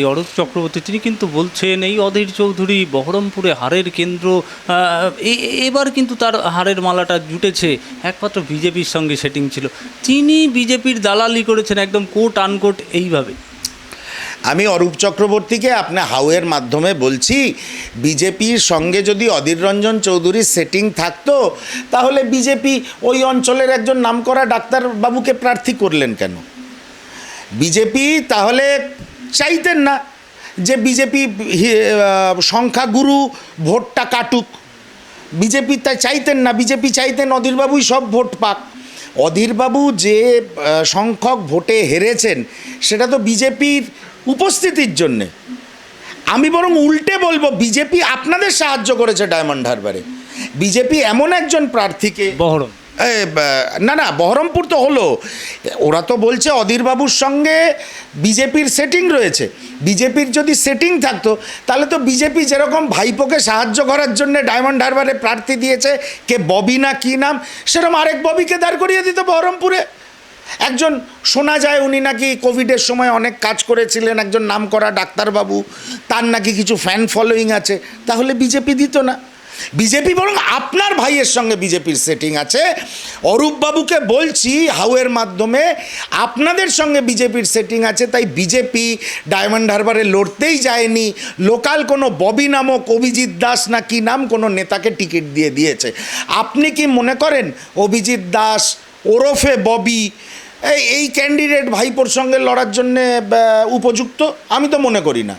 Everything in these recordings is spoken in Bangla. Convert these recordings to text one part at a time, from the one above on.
এই অরূপ চক্রবর্তী, তিনি কিন্তু বলছেন, এই অধীর চৌধুরী বহরমপুরে হারের কেন্দ্র। এবার কিন্তু তার হারের মালাটা জুটেছে। একমাত্র বিজেপির সঙ্গে সেটিং ছিল। তিনি বিজেপির দালালি করেছেন একদম কোট আনকোট এইভাবে। আমি অরূপ চক্রবর্তীকে আপনার হাউয়ের মাধ্যমে বলছি, বিজেপির সঙ্গে যদি অধীর রঞ্জন চৌধুরীর সেটিং থাকতো, তাহলে বিজেপি ওই অঞ্চলের একজন নামকরা ডাক্তারবাবুকে প্রার্থী করলেন কেন? বিজেপি তাহলে চাইতেন না যে বিজেপি সংখ্যাগুরু ভোটটা কাটুক। বিজেপি তাই চাইতেন না। বিজেপি চাইতেন অধীরবাবুই সব ভোট পাক। অধীরবাবু যে সংখ্যক ভোটে হেরেছেন, সেটা তো বিজেপির উপস্থিতির জন্যে। আমি বরং উল্টে বলব বিজেপি আপনাদের সাহায্য করেছে ডায়মন্ড হারবারে। বিজেপি এমন একজন প্রার্থীকে বহরম। না না, বহরমপুর তো হলো। ওরা তো বলছে অধীরবাবুর সঙ্গে বিজেপির সেটিং রয়েছে। বিজেপির যদি সেটিং থাকতো, তাহলে তো বিজেপি যেরকম ভাইপোকে সাহায্য করার জন্য ডায়মন্ড হারবারে প্রার্থী দিয়েছে, কে ববি না কী নাম, সেরকম আরেক ববিকে দাঁড় করিয়ে দিত বহরমপুরে। একজন শোনা যায় উনি নাকি কোভিডের সময় অনেক কাজ করেছিলেন, একজন নামকরা ডাক্তারবাবু, তার নাকি কিছু ফ্যান ফলোয়িং আছে, তাহলে বিজেপি দিত না। বিজেপি বরং আপনার ভাইয়ের সঙ্গে বিজেপির সেটিং আছে। অরূপবাবুকে বলছি হাউয়ের মাধ্যমে আপনাদের সঙ্গে বিজেপির সেটিং আছে, তাই বিজেপি ডায়মন্ড হারবারে লড়তেই যায়নি। লোকাল কোনো ববি নামক অভিজিৎ দাস না কি নাম কোনো নেতাকে টিকিট দিয়ে দিয়েছে। আপনি কি মনে করেন, অভিজিৎ দাস ওরফে ববি, এই ক্যান্ডিডেট ভাইপোর সঙ্গে লড়ার জন্যে উপযুক্ত? আমি তো মনে করি না।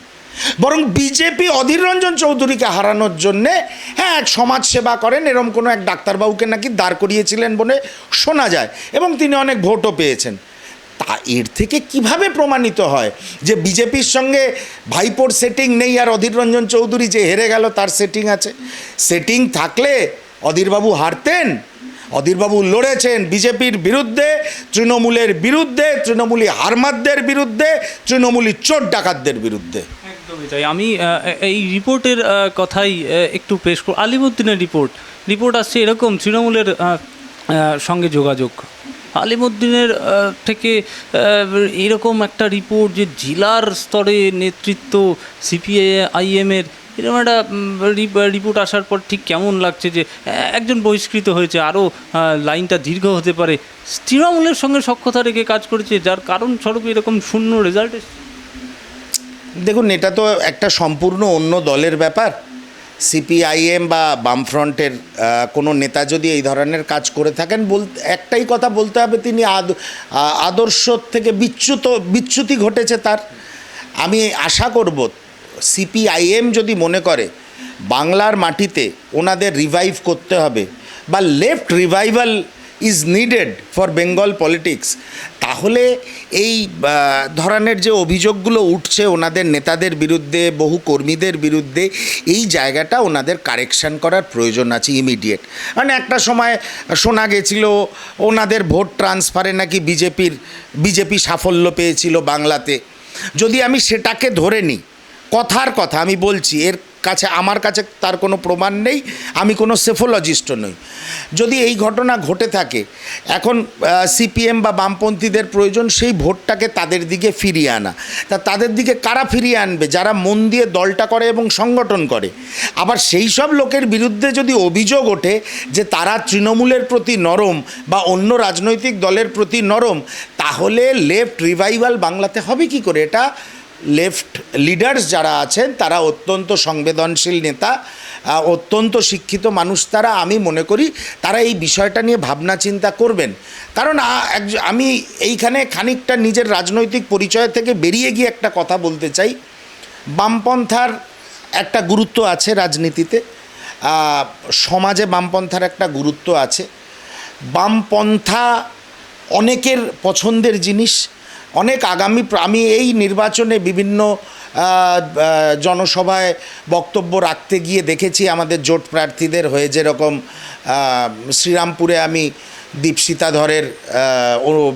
বরং বিজেপি অধীর রঞ্জন চৌধুরীকে হারানোর জন্যে হ্যাঁ এক সমাজ সেবা করেন, এরম কোনো এক ডাক্তারবাবুকে নাকি দাঁড় করিয়েছিলেন বলে শোনা যায় এবং তিনি অনেক ভোটও পেয়েছেন। তা এর থেকে কীভাবে প্রমাণিত হয় যে বিজেপির সঙ্গে ভাইপোর সেটিং নেই আর অধীর রঞ্জন চৌধুরী যে হেরে গেল, তার সেটিং আছে? সেটিং থাকলে অধীরবাবু হারতেন, অধীরবাবু লড়েছেন বিজেপির বিরুদ্ধে, তৃণমূলের বিরুদ্ধে, তৃণমূলী হারমাদদের বিরুদ্ধে, তৃণমূলী চোর ডাকাতদের বিরুদ্ধে। তাই আমি এই রিপোর্টের কথাই একটু পেশ করব আলিমুদ্দিনের রিপোর্ট। রিপোর্ট আসছে এরকম, তৃণমূলের সঙ্গে যোগাযোগ। আলিমুদ্দিনের থেকে এরকম একটা রিপোর্ট যে জেলার স্তরে নেতৃত্ব সিপিআই সিপিআইএমের এরকম একটা রিপোর্ট আসার পর ঠিক কেমন লাগছে যে একজন বহিষ্কৃত হয়েছে, আরও লাইনটা দীর্ঘ হতে পারে। তৃণমূলের সঙ্গে সক্ষতা রেখে কাজ করেছে, যার কারণ স্বরূপ এরকম শূন্য রেজাল্ট এসেছে। দেখুন, এটা তো একটা সম্পূর্ণ অন্য দলের ব্যাপার। সিপিআইএম বা বামফ্রন্টের কোনো নেতা যদি এই ধরনের কাজ করে থাকেন, বল, একটাই কথা বলতে হবে, তিনি আদর্শ থেকে বিচ্যুত, বিচ্যুতি ঘটেছে তার। আমি আশা করব, সিপিআইএম যদি মনে করে, বাংলার মাটিতে ওনাদের রিভাইভ করতে হবে, বা left revival is needed for Bengal politics তাহলে এই ধরনের যে অভিযোগগুলো উঠছে ওনাদের নেতাদের বিরুদ্ধে, বহু কর্মীদের বিরুদ্ধে, এই জায়গাটা ওনাদের কারেকশন করার প্রয়োজন আছে ইমিডিয়েট মানে একটা সময় শোনা গেছিল, ওনাদের ভোট ট্রান্সফারে নাকি বিজেপির, বিজেপি সাফল্য পেয়েছিল বাংলাতে। যদি আমি সেটাকে ধরে নিই, কথার কথা আমি বলছি, এর কাছে, আমার কাছে তার কোনো প্রমাণ নেই, আমি কোনো সেফোলজিস্টও নই। যদি এই ঘটনা ঘটে থাকে, এখন সিপিএম বা বামপন্থীদের প্রয়োজন, সেই ভোটটাকে তাদের দিকে ফিরিয়ে আনা। তা তাদের দিকে কারা ফিরিয়ে আনবে? যারা মন দিয়ে দলটা করে এবং সংগঠন করে। আবার সেই সব লোকের বিরুদ্ধে যদি অভিযোগ ওঠে যে তারা তৃণমূলের প্রতি নরম বা অন্য রাজনৈতিক দলের প্রতি নরম, তাহলে লেফট রিভাইভাল বাংলাতে হবে কি করে? এটা লেফট লিডার্স যারা আছেন, তারা অত্যন্ত সংবেদনশীল নেতা অত্যন্ত শিক্ষিত মানুষ তারা, আমি মনে করি তারা এই বিষয়টা নিয়ে ভাবনা চিন্তা করবেন। কারণ আমি এইখানে খানিকটা নিজের রাজনৈতিক পরিচয় থেকে বেরিয়ে গিয়ে একটা কথা বলতে চাই। বামপন্থার একটা গুরুত্ব আছে রাজনীতিতে সমাজে বামপন্থার একটা গুরুত্ব আছে। বামপন্থা অনেকের পছন্দের জিনিস অনেক আগামী আমি এই নির্বাচনে বিভিন্ন জনসভায় বক্তব্য রাখতে গিয়ে দেখেছি আমাদের জোট প্রার্থীদের হয়ে যেরকম শ্রীরামপুরে আমি দীপশিতা ধরের আহ, ও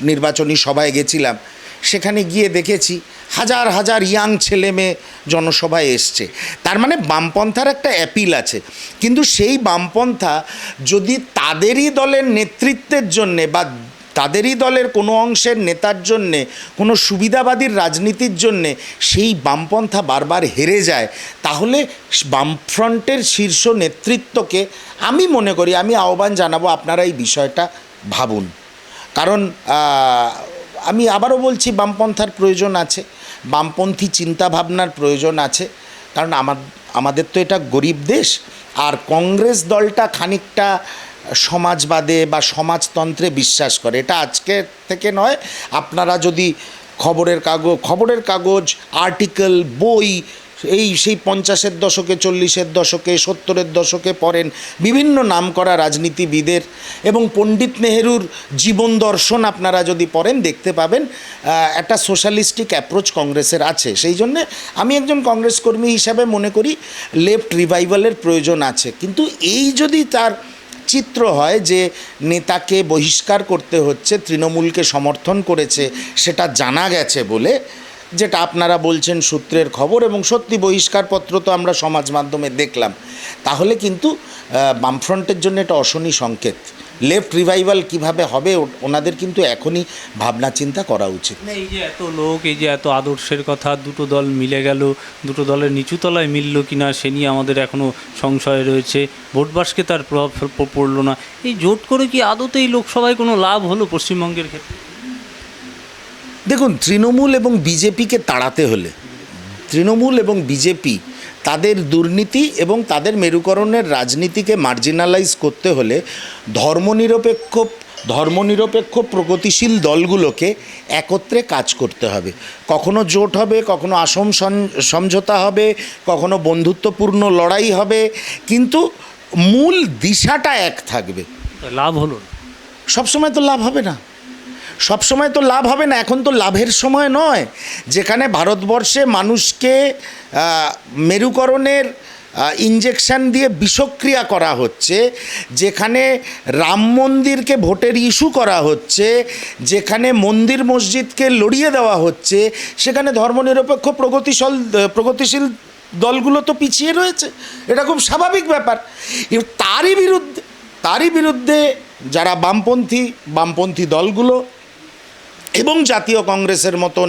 নির্বাচনী সভায় গেছিলাম। সেখানে গিয়ে দেখেছি হাজার হাজার ইয়াং ছেলে মেয়ে জনসভায় এসছে। তার মানে বামপন্থার একটা অ্যাপিল আছে। কিন্তু সেই বামপন্থা যদি তাদেরই দলের নেতৃত্বের জন্যে বা তাদেরই দলের কোনো অংশের নেতার জন্যে, কোনো সুবিধাবাদীর রাজনীতির জন্যে সেই বামপন্থা বারবার হেরে যায়। তাহলে বামফ্রন্টের শীর্ষ নেতৃত্বকে আমি মনে করি, আমি আহ্বান জানাব আপনারা এই বিষয়টা ভাবুন। কারণ আমি আবারও বলছি, বামপন্থার প্রয়োজন আছে, বামপন্থী চিন্তাভাবনার প্রয়োজন আছে। কারণ আমার আমাদের তো এটা গরিব দেশ, আর কংগ্রেস দলটা খানিকটা সমাজবাদে বা সমাজতন্ত্রে বিশ্বাস করে। এটা আজকে থেকে নয়। আপনারা যদি খবরের কাগজ খবরের কাগজ, আর্টিকেল, বই, এই সেই পঞ্চাশের দশকে, চল্লিশের দশকে, সত্তরের দশকে পড়েন বিভিন্ন নামকরা রাজনীতিবিদের এবং পণ্ডিত নেহেরুর জীবন দর্শন আপনারা যদি পড়েন, দেখতে পাবেন একটা সোশ্যালিস্টিক অ্যাপ্রোচ কংগ্রেসের আছে। সেই জন্যে আমি একজন কংগ্রেস কর্মী হিসাবে মনে করি, লেফট রিভাইভালের প্রয়োজন আছে। কিন্তু এই যদি তার চিত্র হয় যে নেতাকে বহিষ্কার করতে হচ্ছে তৃণমূলকে সমর্থন করেছে সেটা জানা গেছে বলে যেটা আপনারা বলছেন সূত্রের খবর এবং সত্যি বহিষ্কারপত্র তো আমরা সমাজ মাধ্যমে দেখলাম। তাহলে কিন্তু বামফ্রন্টের জন্য এটা অশনি সংকেত। লেফট রিভাইভাল কীভাবে হবে ওনাদের কিন্তু এখনই ভাবনা চিন্তা করা উচিত। এই যে এত লোক, এই যে এত আদর্শের কথা, দুটো দল মিলে গেল, দুটো দলের নিচু তলায় মিলল কিনা সে নিয়ে আমাদের এখনও সংশয় রয়েছে। ভোট বাসকে তার প্রভাব পড়ল না। এই জোট করে কি আদতেই লোকসভায় কোনো লাভ হলো পশ্চিমবঙ্গের ক্ষেত্রে? দেখুন তৃণমূল এবং বিজেপিকে তাড়াতে হলে তৃণমূল এবং বিজেপি তাদের দুর্নীতি এবং তাদের মেরুকরণের রাজনীতিকে মার্জিনালাইজ করতে হলে ধর্মনিরপেক্ষ ধর্মনিরপেক্ষ প্রগতিশীল দলগুলোকে একত্রে কাজ করতে হবে। কখনো জোট হবে কখনো আসম সমঝোতা হবে কখনো বন্ধুত্বপূর্ণ লড়াই হবে কিন্তু মূল দিশাটা এক থাকবে। লাভ হলো সবসময় তো লাভ হবে না। সবসময় তো লাভ হবে না, এখন তো লাভের সময় নয়। যেখানে ভারতবর্ষে মানুষকে মেরুকরণের ইঞ্জেকশন দিয়ে বিষক্রিয়া করা হচ্ছে, যেখানে রাম মন্দিরকে ভোটের ইস্যু করা হচ্ছে, যেখানে মন্দির মসজিদকে লড়িয়ে দেওয়া হচ্ছে, সেখানে ধর্মনিরপেক্ষ প্রগতিশীল প্রগতিশীল দলগুলো তো পিছিয়ে রয়েছে। এটা খুব স্বাভাবিক ব্যাপার। তারই বিরুদ্ধে তারই বিরুদ্ধে যারা বামপন্থী বামপন্থী দলগুলো এবং জাতীয় কংগ্রেসের মতন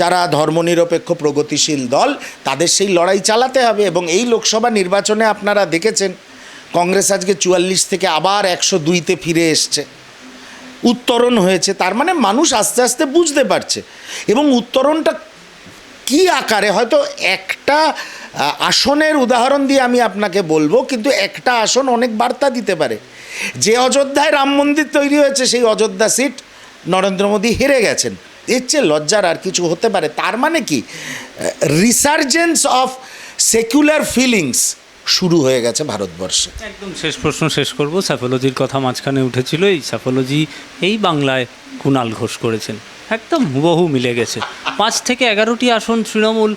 যারা ধর্মনিরপেক্ষ, প্রগতিশীল দল, তাদের সেই লড়াই চালাতে হবে। এবং এই লোকসভা নির্বাচনে আপনারা দেখেছেন, কংগ্রেস আজকে চুয়াল্লিশ থেকে আবার একশো দুইতে ফিরে এসছে। উত্তরণ হয়েছে, তার মানে মানুষ আস্তে আস্তে বুঝতে পারছে। এবং উত্তরণটা কি আকারে, হয়তো একটা আসনের উদাহরণ দিয়ে আমি আপনাকে বলব, কিন্তু একটা আসন অনেক বার্তা দিতে পারে। যে অযোধ্যায় রাম মন্দির তৈরি হয়েছে, সেই অযোধ্যা সিট নরেন্দ্র মোদী হেরে গেছেন। এর চেয়ে লজ্জার আর কিছু হতে পারে। তার মানে কি? রিসার্জেন্স অফ সেকুলার ফিলিংস শুরু হয়ে গেছে ভারতবর্ষে। একদম শেষ প্রশ্ন শেষ করব। স্যাফোলজির কথা মাঝখানে উঠেছিল। এই স্যাফোলজি এই বাংলায় কুণাল ঘোষ করেছেন। একদম হুবহু মিলে গেছে। পাঁচ থেকে এগারোটি আসন তৃণমূল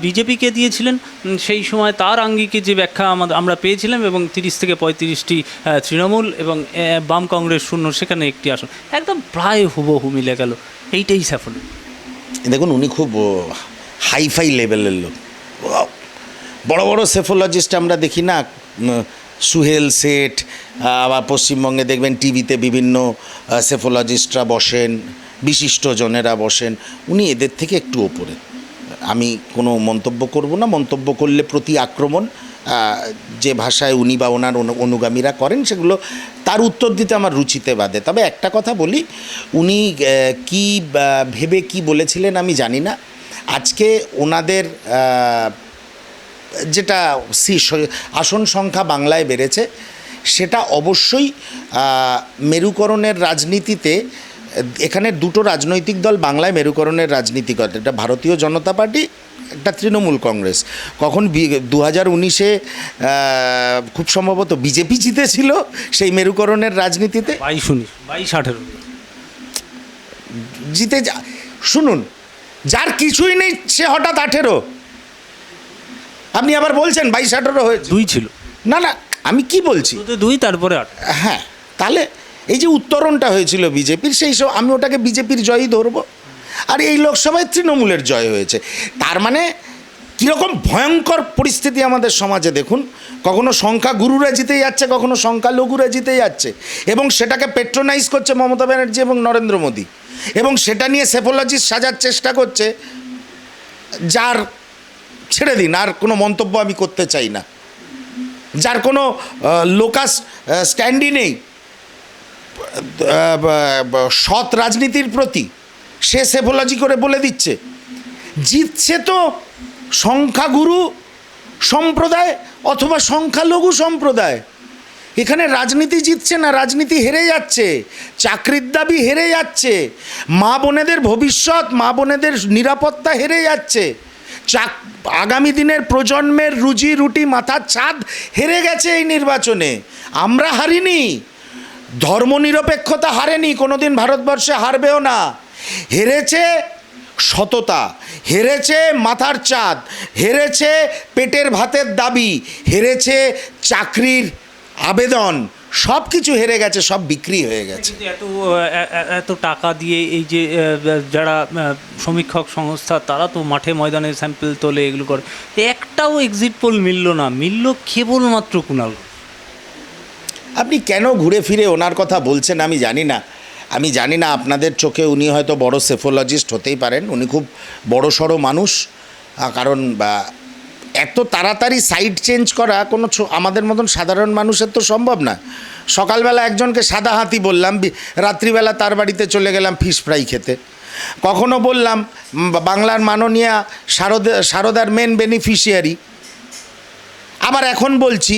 বিজেপিকে দিয়েছিলেন। সেই সময় তার আঙ্গিকে যে ব্যাখ্যা আমরা পেয়েছিলাম এবং তিরিশ থেকে পঁয়ত্রিশটি তৃণমূল এবং বাম কংগ্রেস শূন্য সেখানে একটি আসন। একদম প্রায় হুবহু মিলে গেল। এইটাই সাফল্য দেখুন উনি খুব হাইফাই লেভেলের লোক। বড় বড় সেফোলজিস্ট আমরা দেখি না? সুহেল আহ, আবার পশ্চিমবঙ্গে দেখবেন টিভিতে বিভিন্ন সেফোলজিস্টরা বসেন। বিশিষ্ট জনেরা বসেন, উনি এদের থেকে একটু ওপরে। আমি কোনো মন্তব্য করব না, মন্তব্য করলে প্রতি আক্রমণ যে ভাষায় উনি বা ওনার অনু- অনুগামীরা করেন, সেগুলো তার উত্তর দিতে আমার রুচিতে বাদে তবে একটা কথা বলি, উনি কি ভেবে কি বলেছিলেন আমি জানি না। আজকে ওনাদের যেটা আসন সংখ্যা বাংলায় বেড়েছে, সেটা অবশ্যই মেরুকরণের রাজনীতিতে এখানে দুটো রাজনৈতিক দল বাংলায় মেরুকরণের রাজনীতি করে। এটা ভারতীয় জনতা পার্টি একটা তৃণমূল কংগ্রেস। কখন দু হাজার উনিশে খুব সম্ভবত বিজেপি জিতেছিল সেই মেরুকরণের রাজনীতিতে? বাইশ উনিশ বাইশ আঠেরো। জিতে যা- শুনুন যার কিছুই নেই সে হঠাৎ আঠেরো। আপনি আবার বলছেন বাইশ আঠেরো হয়েছে। দুই ছিল। না না আমি কি বলছি? দুই তারপরে হ্যাঁ তাহলে এই যে উত্তরণটা হয়েছিল বিজেপির, সেই সব আমি ওটাকে বিজেপির জয়ই ধরবো। আর এই লোকসভায় তৃণমূলের জয় হয়েছে। তার মানে কীরকম ভয়ঙ্কর পরিস্থিতি আমাদের সমাজে দেখুন। কখনো সংখ্যা গুরুরা জিতে যাচ্ছে, কখনো সংখ্যা লঘুরা জিতে যাচ্ছে। এবং সেটাকে পেট্রোনাইজ করছে মমতা ব্যানার্জি এবং নরেন্দ্র মোদী। এবং সেটা নিয়ে সেফোলজিস্ট সাজার চেষ্টা করছে, যার ছেড়ে দিন, আর কোনো মন্তব্য আমি করতে চাই না। যার কোনো লোকাস স্ট্যান্ডই নেই। সৎ রাজনীতির প্রতি সে সেফোলজি করে বলে দিচ্ছে। জিতছে তো সংখ্যাগুরু সম্প্রদায় অথবা সংখ্যালঘু সম্প্রদায়। এখানে রাজনীতি জিতছে না, রাজনীতি হেরে যাচ্ছে, চাকরির দাবি হেরে যাচ্ছে, মা বোনেদের ভবিষ্যৎ, মা বোনেদের নিরাপত্তা হেরে যাচ্ছে, চাক, আগামী দিনের প্রজন্মের রুজি রুটি মাথার ছাদ হেরে গেছে এই নির্বাচনে। আমরা হারিনি ধর্মনিরপেক্ষতা হারেনি, কোনোদিন ভারতবর্ষে হারবেও না। হেরেছে সততা, হেরেছে মাথার চাঁদ, হেরেছে পেটের ভাতের দাবি, হেরেছে চাকরির আবেদন সব কিছু হেরে গেছে, সব বিক্রি হয়ে গেছে। এত এত টাকা দিয়ে এই যে যারা সমীক্ষক সংস্থা, তারা তো মাঠে ময়দানে স্যাম্পল তোলে, এগুলো করে। একটাও এক্সিট পোল মিলল না। মিলল কেবলমাত্র কুণাল আপনি কেন ঘুরে ফিরে ওনার কথা বলছেন আমি জানি না। আমি জানি না আপনাদের চোখে উনি হয়তো বড় সেফোলজিস্ট হতেই পারেন, উনি খুব বড় সড়ো মানুষ কারণ এত তাড়াতাড়ি সাইড চেঞ্জ করা কোনো আমাদের মতন সাধারণ মানুষের তো সম্ভব না। সকালবেলা একজনকে সাদা হাতি বললাম রাত্রিবেলা তার বাড়িতে চলে গেলাম ফিশ ফ্রাই খেতে। কখনো বললাম বাংলার মাননীয়া শারদা শারদার মেন বেনিফিশিয়ারি আবার এখন বলছি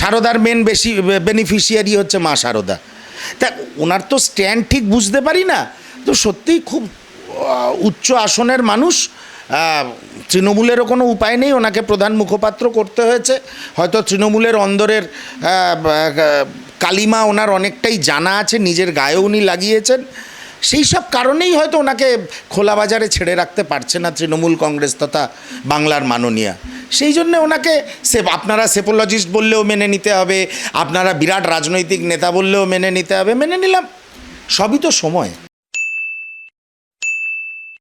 সারদার মেন বেশি বেনিফিশিয়ারি হচ্ছে মা সারদা। তা ওনার তো স্ট্যান্ড ঠিক বুঝতে পারি না। তো সত্যিই খুব উচ্চ আসনের মানুষ তৃণমূলেরও কোনো উপায় নেই, ওনাকে প্রধান মুখপাত্র করতে হয়েছে। হয়তো তৃণমূলের অন্দরের কালিমা ওনার অনেকটাই জানা আছে, নিজের গায়ে উনি লাগিয়েছেন। সেই সব কারণেই হয়তো ওনাকে খোলা বাজারে ছেড়ে রাখতে পারছে না তৃণমূল কংগ্রেস তথা বাংলার মাননীয়া। সেই জন্যে ওনাকে সে আপনারা সেপোলজিস্ট বললেও মেনে নিতে হবে, আপনারা বিরাট রাজনৈতিক নেতা বললেও মেনে নিতে হবে, মেনে নিলাম। সবই তো সময়।